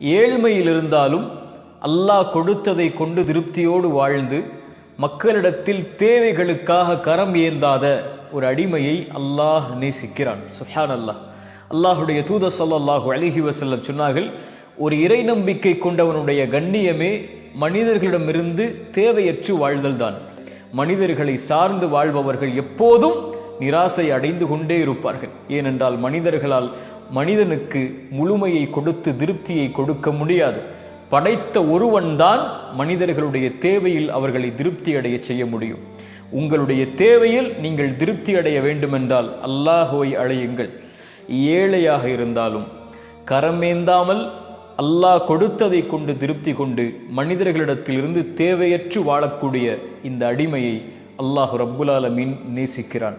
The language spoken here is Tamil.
ஏழ்மையில் இருந்தாலும் அல்லாஹ் கொடுத்ததை கொண்டு திருப்தியோடு வாழ்ந்து மக்களிடத்தில் தேவைகளுக்காக கரம் ஏந்தாத ஒரு அடிமையை அல்லாஹ் நேசிக்கிறான். சுஹான் அல்லாஹ் அல்லாஹுடைய தூத சொல்லாஹு அழகி வசல்லம் சொன்னார்கள் ஒரு இறை நம்பிக்கை கொண்டவனுடைய கண்ணியமே மனிதர்களிடமிருந்து தேவையற்று வாழ்தல் தான் மனிதர்களை சார்ந்து வாழ்பவர்கள் எப்போதும் நிராசை அடைந்து கொண்டே இருப்பார்கள். ஏனென்றால் மனிதர்களால் மனிதனுக்கு முழுமையை கொடுத்து திருப்தியை கொடுக்க முடியாது. படைத்த ஒருவன்தான் மனிதர்களுடைய தேவையில் அவர்களை திருப்தி அடைய செய்ய முடியும். உங்களுடைய தேவையில் நீங்கள் திருப்தி அடைய வேண்டுமென்றால் அல்லாஹுவை அழையுங்கள். ஏழையாக இருந்தாலும் கரமேந்தாமல் அல்லாஹ் கொடுத்ததை கொண்டு திருப்தி கொண்டு மனிதர்களிடத்திலிருந்து தேவையற்று வாழக்கூடிய இந்த அடிமையை அல்லாஹ் ரப்புல் ஆலமீன் நேசிக்கிறான்.